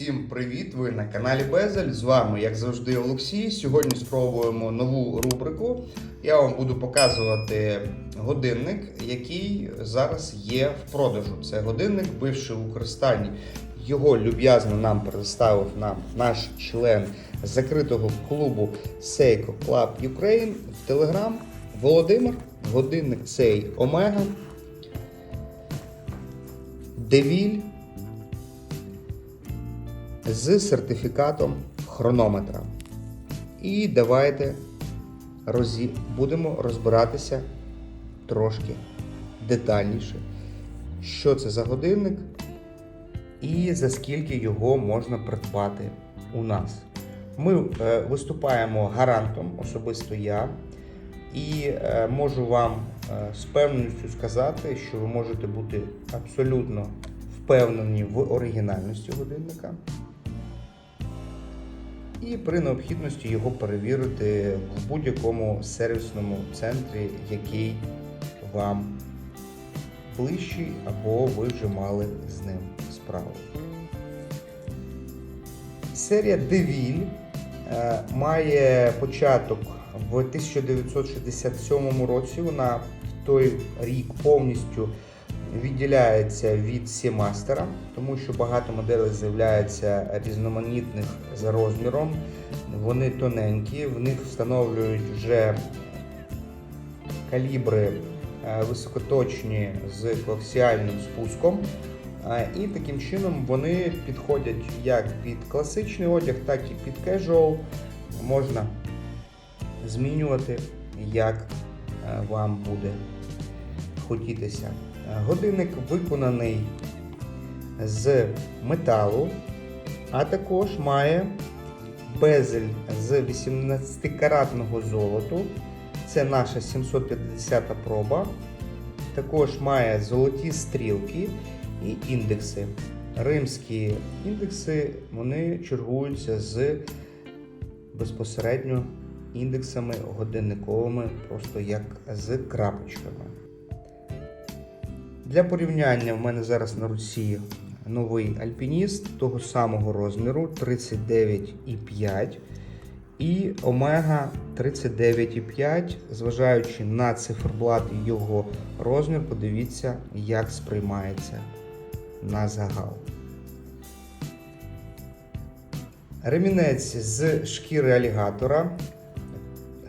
Всім привіт! Ви на каналі Безель. З вами, як завжди, Олексій. Сьогодні спробуємо нову рубрику. Я вам буду показувати годинник, який зараз є в продажу. Це годинник, бивший в використанні. Його люб'язно нам представив нам наш член закритого клубу Seiko Club Ukraine в Телеграм Володимир. Годинник цей Омега. Девіль з сертифікатом хронометра. І давайте розі... будемо розбиратися трошки детальніше, що це за годинник і за скільки його можна придбати у нас. Ми е, виступаємо гарантом, особисто я, і е, можу вам е, з певністю сказати, що ви можете бути абсолютно впевнені в оригінальності годинника. І при необхідності його перевірити в будь-якому сервісному центрі, який вам ближчий, або ви вже мали з ним справу. Серія е, має початок в 1967 році. Вона в той рік повністю відділяється від Seamaster, тому що багато моделей з'являється різноманітних за розміром. Вони тоненькі, в них встановлюють вже калібри е, високоточні з коаксіальним спуском. Е, І таким чином вони підходять як під класичний одяг, так і під casual. Можна змінювати, як е, вам буде хотітися. Годинник виконаний з металу, а також має безель з 18-каратного золоту. Це наша 750 проба. Також має золоті стрілки і індекси. Римські індекси вони чергуються з безпосередньо індексами годинниковими, просто як з крапочками. Для порівняння в мене зараз на руці новий альпініст того самого розміру 39,5 і Омега 39,5, зважаючи на циферблат і його розмір, подивіться, як сприймається на загал. Ремінець з шкіри алігатора.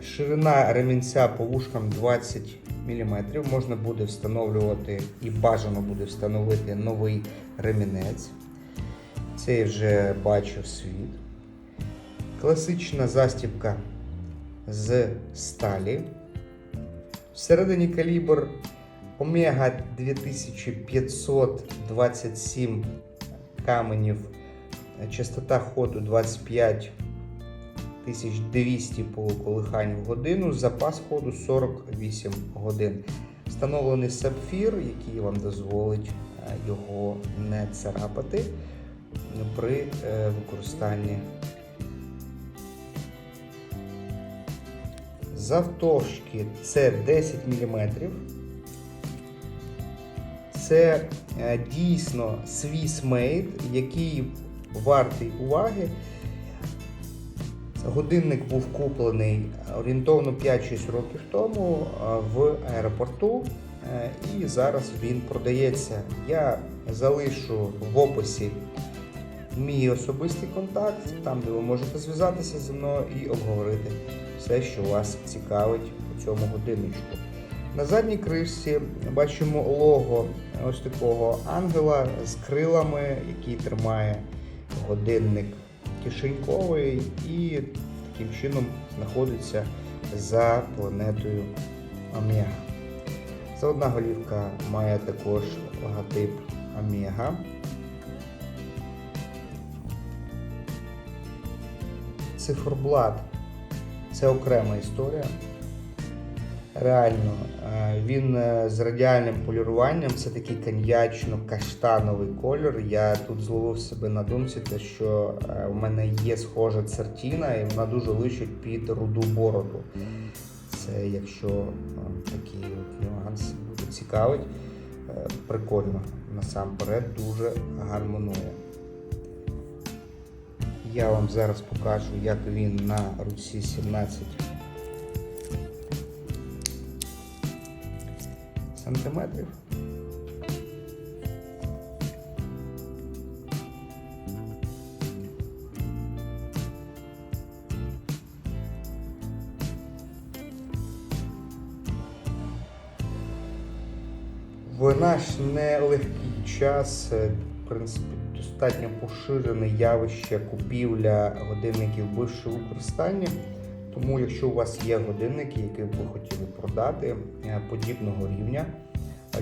Ширина ремінця по вушкам 20 мм. Можна буде встановлювати і бажано буде встановити новий ремінець. Цей вже бачив світ. Класична застібка з сталі. Всередині калібр Омега 2527 каменів. Частота ходу 25 1200 по колиханню в годину, запас ходу 48 годин. Встановлений сапфір, який вам дозволить його не царапати при використанні. Завтовшки це 10 мм. Це дійсно Swiss Made, який вартий уваги. Годинник був куплений орієнтовно 5-6 років тому в аеропорту, і зараз він продається. Я залишу в описі мій особистий контакт, там де ви можете зв'язатися зі мною і обговорити все, що вас цікавить у цьому годинничку. На задній кришці бачимо лого ось такого ангела з крилами, який тримає годинник кишеньковий і таким чином знаходиться за планетою Омега. Заводна голівка має також логотип Омега. Циферблат це окрема історія. Реально, він з радіальним поліруванням, це такий коньячно-каштановий кольор. Я тут зловив себе на думці, те, що в мене є схожа цертіна, і вона дуже личить під руду бороду. Це якщо такий от нюанс буде цікавить, прикольно насамперед дуже гармонує. Я вам зараз покажу, як він на руці 17 сантиметрів. В наш нелегкий час, е, в принципі, достатньо поширене явище купівля годинників вищого використання. Тому, якщо у вас є годинники, які ви хотіли продати е, подібного рівня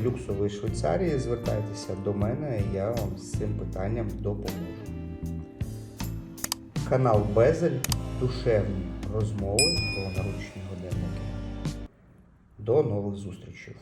люксової Швейцарії, звертайтеся до мене, і я вам з цим питанням допоможу. Канал Безель душевні розмови про наручні годинники. До нових зустрічей!